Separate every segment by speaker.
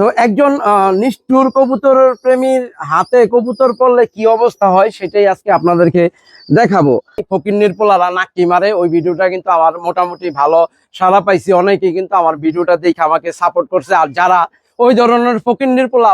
Speaker 1: তো একজন নিষ্ঠুর কবুতর প্রেমীর হাতে কবুতর পড়লে কি অবস্থা হয় সেটাই আজকে আপনাদেরকে দেখাবো। ফকির পোলারা নাকি মারে, ওই ভিডিওটা কিন্তু আমার মোটামুটি ভালো সারা পাইছি। অনেকে কিন্তু আমার ভিডিওটা দেখে আমাকে সাপোর্ট করছে। আর যারা ওই ধরনের ফকির পোলা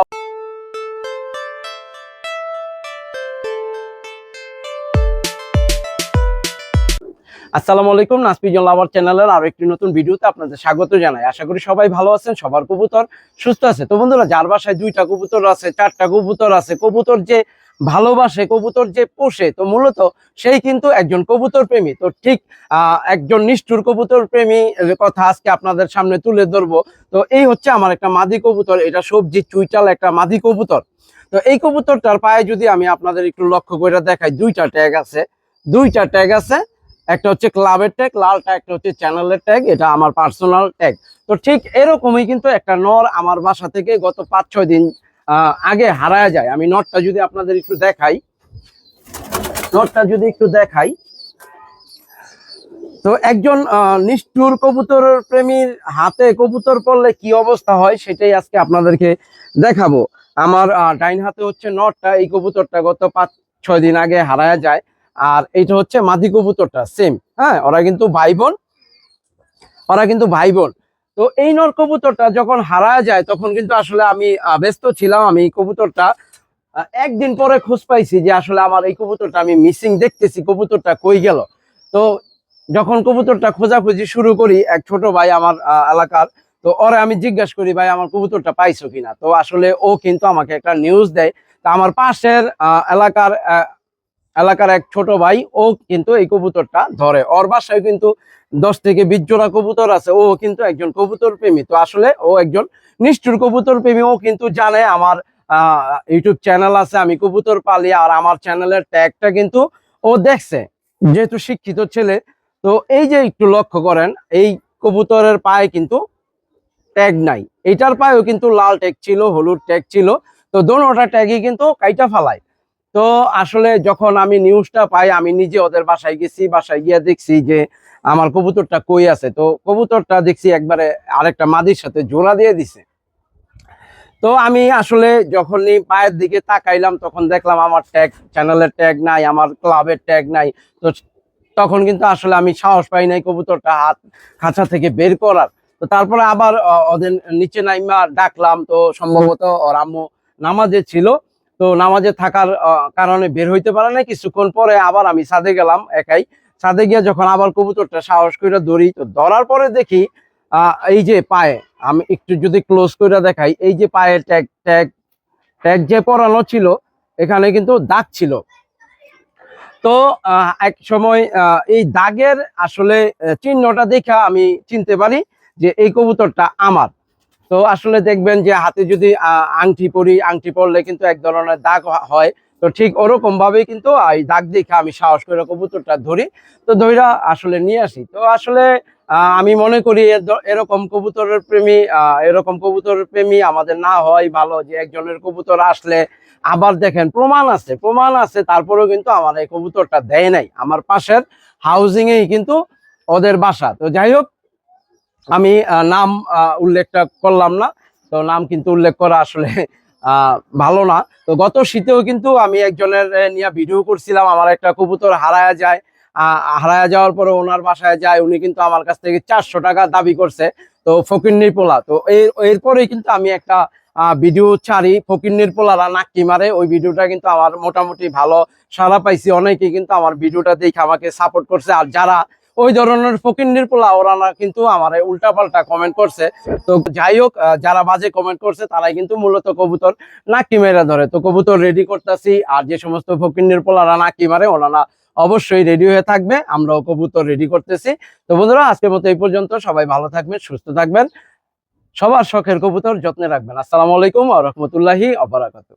Speaker 1: আসসালামু আলাইকুম, নাসপিজন লাভার চ্যানেলের আরও একটি নতুন ভিডিওতে আপনাদের স্বাগত জানাই। আশা করি সবাই ভালো আছেন, সবার কবুতর সুস্থ আছে। তো বন্ধুরা, যার বাসায় দুইটা কবুতর আছে, চারটা কবুতর আছে, কবুতর যে ভালোবাসে, কবুতর যে পোষে, তো মূলত সেই কিন্তু একজন কবুতর প্রেমী। তো ঠিক একজন নিষ্ঠুর কবুতর প্রেমী কথা আজকে আপনাদের সামনে তুলে ধরবো। তো এই হচ্ছে আমার একটা মাদি কবুতর, এটা সবজি চুইটাল একটা মাদি কবুতর। তো এই কবুতরটার পায়ে যদি আমি আপনাদের একটু লক্ষ্য করে দেখাই, দুইটা ট্যাগ আছে, দুইটা ট্যাগ আছে একটা হচ্ছে ক্লাবের ট্যাগ লালটা একটা হচ্ছে চ্যানেলের ট্যাগ এটা আমার পার্সোনাল ট্যাগ তো ঠিক এরকমই কিন্তু একটা নর আমার বাসা থেকে গত পাঁচ ছয় দিন আগে হারায় যায়। আমি নটটা যদি আপনাদের একটু দেখাই নটটা যদি একটু দেখাই, তো একজন নিষ্ঠুর কবুতর প্রেমীর হাতে কবুতর পড়লে কি অবস্থা হয় সেটাই আজকে আপনাদেরকে দেখাবো। আমার ডাইন হাতে হচ্ছে নটটা এই কবুতরটা গত পাঁচ ছয় দিন আগে হারায় যায়। আর এইটা হচ্ছে মাদি কবুতরটা সেম হ্যাঁ ওরা কিন্তু ভাই বোন, ওরা কিন্তু ভাই বোন। তো এই নর কবুতরটা যখন হারায় যায়, তখন কিন্তু আসলে আমি ব্যস্ত ছিলাম আমি কবুতরটা। একদিন পরে খোঁজ পাইছি যে আসলে আমার এই কবুতরটা আমি মিসিং দেখতেছি, কবুতরটা কই গেল? তো যখন কবুতরটা খোঁজাখুঁজি শুরু করি, এক ছোট ভাই আমার এলাকার, তো ওরে আমি জিজ্ঞাসা করি, ভাই, আমার কবুতরটা পাইছো কিনা? তো আসলে ও কিন্তু আমাকে একটা নিউজ দেয়। তা আমার পাশের এলাকার এলাকার এক ছোট ভাই, ও কিন্তু এই কবুতরটা ধরে। ওর বাসায় কিন্তু দশ থেকে বিশ জোড়া কবুতর আছে, ও কিন্তু একজন কবুতর প্রেমী। তো আসলে ও একজন নিষ্ঠুর কবুতর প্রেমী, ও কিন্তু জানে আমার আহ ইউটিউব চ্যানেল আছে, আমি কবুতর পালি, আর আমার চ্যানেলের ট্যাগটা কিন্তু ও দেখছে, যেহেতু শিক্ষিত ছেলে। তো এই যে একটু লক্ষ্য করেন, এই কবুতরের পায়ে কিন্তু ট্যাগ নাই। এটার পায়েও কিন্তু লাল ট্যাগ ছিল, হলুদ ট্যাগ ছিল। তো দোনোটা ট্যাগই কিন্তু কাইটা ফালায়। তো আসলে যখন আমি নিউজটা পাই, আমি নিজে ওদের বাসায় গেছি, বাসায় গিয়ে দেখছি যে আমার কবুতরটা কই আছে। তো কবুতরটা দেখছি একবারে আরেকটা মাদির সাথে জোড়া দিয়ে দিছে। তো আমি আসলে যখনই পায়ের দিকে তাকাইলাম, তখন দেখলাম আমার ট্যাগ চ্যানেলের ট্যাগ নাই, আমার ক্লাবের ট্যাগ নাই। তো তখন কিন্তু আসলে আমি সাহস পাই নাই কবুতরটা হাত, খাঁচা থেকে বের করার। তো তারপরে আবার ওদের নিচে নাইমা ডাকলাম। তো সম্ভবত ওর আম্মু নামাজে ছিল। তো নামাজে থাকার কারণে বের হইতে পারে না কিছুক্ষণ পরে আবার আমি ছাদে গেলাম একাই। ছাদে গিয়ে যখন আবার কবুতরটা সাহস করে ধরি, তো ধরার পরে দেখি এই যে পায়ে, আমি একটু যদি ক্লোজ করে দেখাই, এই যে পায়ে ট্যাগ ট্যাগ ট্যাগ যে পরানো ছিল, এখানে কিন্তু দাগ ছিল। তো এক সময় এই দাগের আসলে চিহ্নটা দেখে আমি চিনতে পারি যে এই কবুতরটা আমার। তো আসলে দেখবেন যে হাতে যদি আংটি পরি, আংটি পরলে কিন্তু এক ধরনের দাগ হয়। তো ঠিক ওরকম ভাবেই কিন্তু এই দাগ দেখে আমি সাহস করে কবুতরটা ধরি। তো ধইরা আসলে নিয়ে আসি। তো আসলে আমি মনে করি এরকম কবুতরের প্রেমী এরকম কবুতরের প্রেমী আমাদের না হয় ভালো যে একজনের কবুতর আসলে আবার দেখেন প্রমাণ আছে প্রমাণ আছে, তারপরেও কিন্তু আমার এই কবুতরটা দেয় নাই। আমার পাশের হাউজিং এই কিন্তু ওদের বাসা। তো যাই হোক আমি নাম উল্লেখটা করলাম না। তো নাম কিন্তু উল্লেখ করা আসলে ভালো না। তো গত শীতেও কিন্তু আমি একজনের নিয়ে ভিডিও করছিলাম। আমার একটা কবুতর হারায়া যায়। হারায়া যাওয়ার পরে ওনার বাসায় যায়। উনি কিন্তু আমার কাছ থেকে চারশো টাকা দাবি করছে। তো ফকিন্নির পোলা। তো এর এরপরেই কিন্তু আমি একটা ভিডিও ছাড়ি। ফকিন্নির পোলারা নাকি মারে। ওই ভিডিওটা কিন্তু আমার মোটামুটি ভালো সারা পাইছি। অনেকে কিন্তু আমার ভিডিওটা দেখে আমাকে সাপোর্ট করছে। আর যারা ওই ধরনের ফকিন্নির পোলা, ওরা না কিন্তু আমার উল্টা পাল্টা কমেন্ট করছে। তো যাই হোক যারা বাজে কমেন্ট করছে, তারাই কিন্তু মূলত কবুতর নাকি মেরে ধরে। তো কবুতর রেডি করতেছি, আর যে সমস্ত ফকিন্নির পোলারা নাকি মারে ওনারা অবশ্যই রেডি হয়ে থাকবে। আমরাও কবুতর রেডি করতেছি। তো বন্ধুরা, আজকের মতো এই পর্যন্ত। সবাই ভালো থাকবেন, সুস্থ থাকবেন। সবার শখের কবুতর যত্নে রাখবেন। আসসালামু আলাইকুম আ রহমতুল্লাহি অবরাকাত